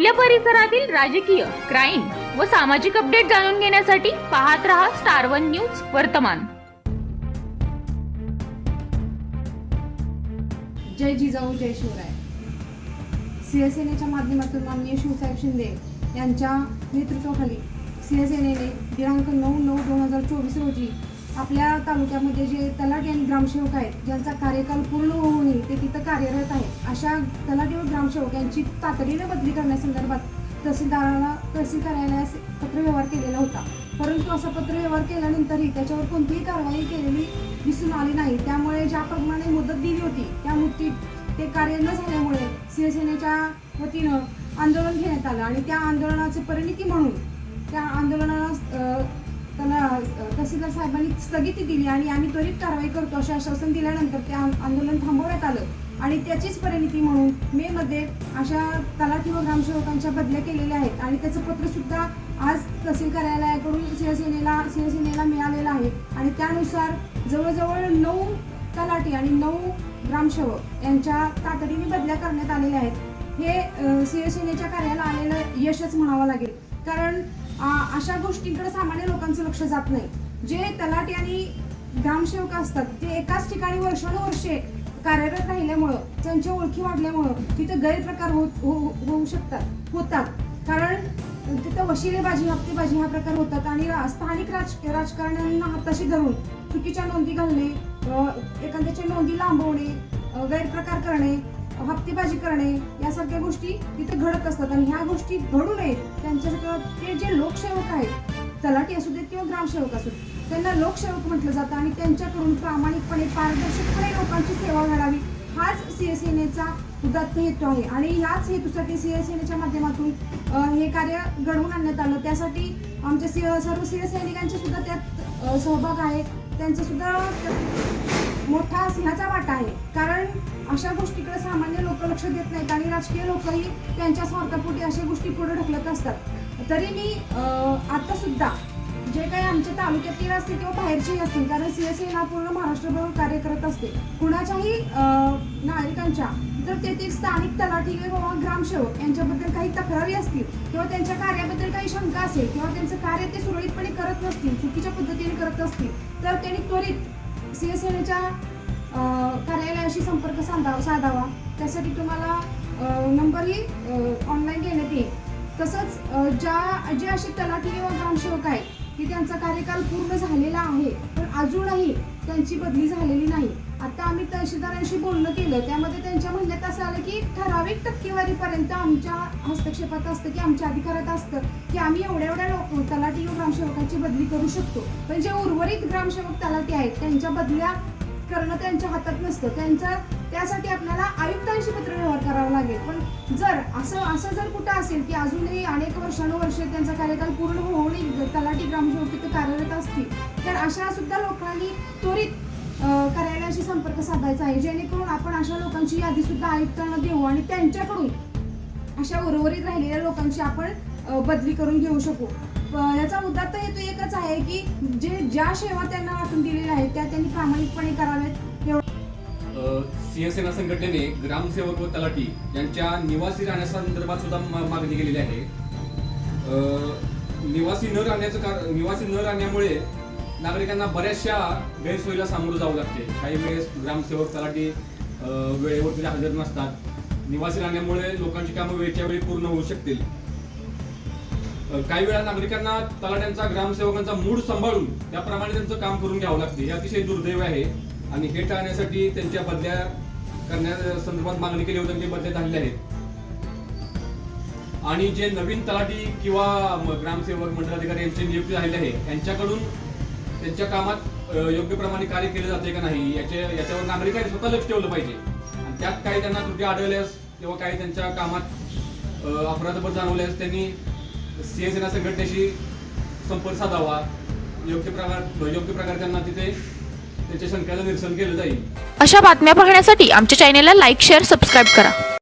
आपल्या परिसरातील राजकीय क्राईम व सामाजिक अपडेट जाणून घेण्यासाठी पाहत रहा स्टार वन न्यूज वर्तमान. जय जिजाऊ जय शिवराय. शिवसेनेच्या माध्यमातून माननीय शिवसाहेब शिंदे यांच्या नेतृत्वाखाली शिवसेनेने दिनांक नऊ नऊ दोन हजार चोवीस रोजी आपल्या तालुक्यामध्ये जे तलाठी आणि ग्रामसेवक आहेत ज्यांचा कार्यकाल पूर्ण होऊन ते तिथं कार्यरत आहेत. अशा तलाठी व ग्रामसेवक यांची तातडीने बदली करण्यासंदर्भात तहसीलदाराला तहसील कार्यालयास पत्रव्यवहार केलेला होता. परंतु असा पत्रव्यवहार केल्यानंतरही त्याच्यावर कोणतीही कारवाई केलेली दिसून आली नाही. त्यामुळे ज्याप्रमाणे मुदत दिली होती त्या मुदतीत ते कार्य न झाल्यामुळे शिवसेनेच्या वतीनं आंदोलन घेण्यात आलं आणि त्या आंदोलनाचे परिणिती म्हणून त्या आंदोलनाला त्यांना तहसीलदार साहेबांनी स्थगिती दिली आणि आम्ही त्वरित कारवाई करतो असे आश्वासन दिल्यानंतर ते आंदोलन थांबवण्यात आलं. आणि त्याचीच परिणिती म्हणून मे मध्ये अशा तलाठी व ग्रामसेवकांच्या बदल्या केलेल्या आहेत आणि त्याचं पत्र सुद्धा आज तहसील कार्यालयाकडून शिवसेनेला शिवसेनेला मिळालेलं आहे. आणि त्यानुसार जवळजवळ नऊ तलाठी आणि नऊ ग्रामसेवक यांच्या तातडीने बदल्या करण्यात आलेल्या आहेत. हे शिवसेनेच्या कार्याला आलेलं यशच म्हणावं लागेल. कारण अशा गोष्टींकडे सामान्य लोकांचं लक्ष जात नाही. जे तलाठी आणि ग्रामसेवक असतात ते एकाच ठिकाणी वर्षानुवर्षे कार्यरत राहिल्यामुळं त्यांच्या ओळखी वाढल्यामुळं तिथं गैरप्रकार होत हो, होऊ शकतात होतात. कारण तिथं वशिलेबाजी हप्तेबाजी हा प्रकार होतात आणि रा- स्थानिक राज राजकारण्यांना हाताशी धरून चुकीच्या नोंदी घालणे एखाद्याच्या नोंदी लांबवणे गैरप्रकार करणे हप्तेबाजी करणे यासारख्या गोष्टी तिथे घडत असतात आणि ह्या गोष्टी घडू नये त्यांच्यासाठी ते जे लोकसेवक आहेत तलाठी असू देत किंवा ग्रामसेवक असू देत त्यांना लोकसेवक म्हटलं जातं आणि त्यांच्याकडून प्रामाणिकपणे पारदर्शकपणे लोकांची सेवा घडावी. हाच शिवसेनेचा उदात्त हेतू आहे आणि ह्याच हेतूसाठी शिवसेनेच्या माध्यमातून हे कार्य घडवून आणण्यात आलं. त्यासाठी आमच्या सी सर्व शिवसैनिकांचे सुद्धा त्यात सहभाग आहे. त्यांचं सुद्धा मोठा सिंहाचा वाटा आहे. कारण अशा गोष्टीकडे सामान्य लोक लक्ष देत नाहीत आणि राजकीय लोकही त्यांच्या स्वार्थापोटी अशा गोष्टी पुढे ढकलत असतात. तरी मी आता सुद्धा जे काही आमच्या तालुक्यातील असतील किंवा बाहेरचेही असतील कारण शिवसेना पूर्ण महाराष्ट्रभर कार्य करत असते. कुणाच्याही नागरिकांच्या जर तेथील स्थानिक तलाठी किंवा ग्रामसेवक यांच्याबद्दल काही तक्रारी असतील किंवा त्यांच्या कार्याबद्दल काही शंका असेल किंवा त्यांचं कार्य ते सुरळीतपणे करत नसतील चुकीच्या पद्धतीने करत असतील तर त्यांनी त्वरित शिवसेनेच्या कार्यालयाशी संपर्क साधावा साधावा. त्यासाठी तुम्हाला नंबरही ऑनलाईन देण्यात येईल. तसंच ज्या जे असे तलाठी किंवा ग्रामसेवक आहेत की त्यांचा कार्यकाल पूर्ण झालेला आहे पण अजूनही त्यांची बदली झालेली नाही. आता आम्ही तहसीलदारांशी बोलणं केलं त्यामध्ये त्यांच्या असं आलं की ठराविक टक्केवारीपर्यंत आमच्या हस्तक्षेपात असतं की आमच्या अधिकारात असतं की आम्ही एवढ्या एवढ्या लोक तलाठी व ग्रामसेवकांची बदली करू शकतो. पण जे उर्वरित ग्रामसेवक तलाठी आहेत त्यांच्या बदल्या करणं त्यांच्या हातात नसतं. त्यांच्या त्यासाठी आपल्याला आयुक्तांशी पत्रव्यवहार करावा लागेल. पण जर असं असं जर कुठं असेल की अजूनही अनेक वर्षानुवर्षे त्यांचा कार्यकाल पूर्ण होऊन तलाठी ग्रामसेवक तिथे कार्यरत असतील तर अशा सुद्धा लोकांनी त्वरित संपर्क साधायचा आहे जेणेकरून आपण अशा लोकांची यादी सुद्धा आयुक्तांना देऊ आणि त्यांच्याकडून अशा उर्वरित राहिलेल्या लोकांची आपण बदली करून घेऊ शकू. याचा मुद्दा तर हेतू एकच आहे की जे ज्या सेवा त्यांना वाटून दिलेल्या आहेत त्या त्यांनी प्रामाणिकपणे कराव्यात. सिंहसेना शिवसेना संघटनेने ग्रामसेवक व तलाठी यांच्या निवासी राहण्यासंदर्भात सुद्धा मागणी केलेली आहे. निवासी न राहण्याचं कारण निवासी न राहण्यामुळे नागरिकांना बऱ्याचशा गैरसोयीला सामोरं जावं लागते. काही वेळेस ग्रामसेवक तलाठी वेळेवर वेळेवरती हजर नसतात. निवासी राहण्यामुळे लोकांची कामं वेळच्या वेळी पूर्ण होऊ शकतील. काही वेळा नागरिकांना तलाट्यांचा ग्रामसेवकांचा मूड सांभाळून त्याप्रमाणे त्यांचं काम करून घ्यावं लागते. हे अतिशय दुर्दैव आहे आणि हे टाळण्यासाठी त्यांच्या बदल्या करण्या संदर्भात मागणी केली होती ते बदल्या झालेल्या आहेत. आणि जे नवीन तलाठी किंवा ग्रामसेवक मंडलाधिकारी यांची नियुक्ती झालेली आहे यांच्याकडून त्यांच्या कामात योग्य प्रमाणे कार्य केले जाते का नाही याच्या याच्यावर नागरिकांनी स्वतः लक्ष ठेवलं पाहिजे. आणि त्यात काही त्यांना त्रुटी आढळल्यास किंवा काही त्यांच्या कामात अ, अपराधपद जाणवल्यास त्यांनी शिवसेना संघटनेशी संपर्क साधावा. योग्य प्रकार योग्य प्रकारे त्यांना तिथे त्यांच्या शंकाचं निरसन केलं जाईल. अशा बातम्या पाहण्यासाठी आमच्या चॅनेलला लाईक शेअर सबस्क्राईब करा.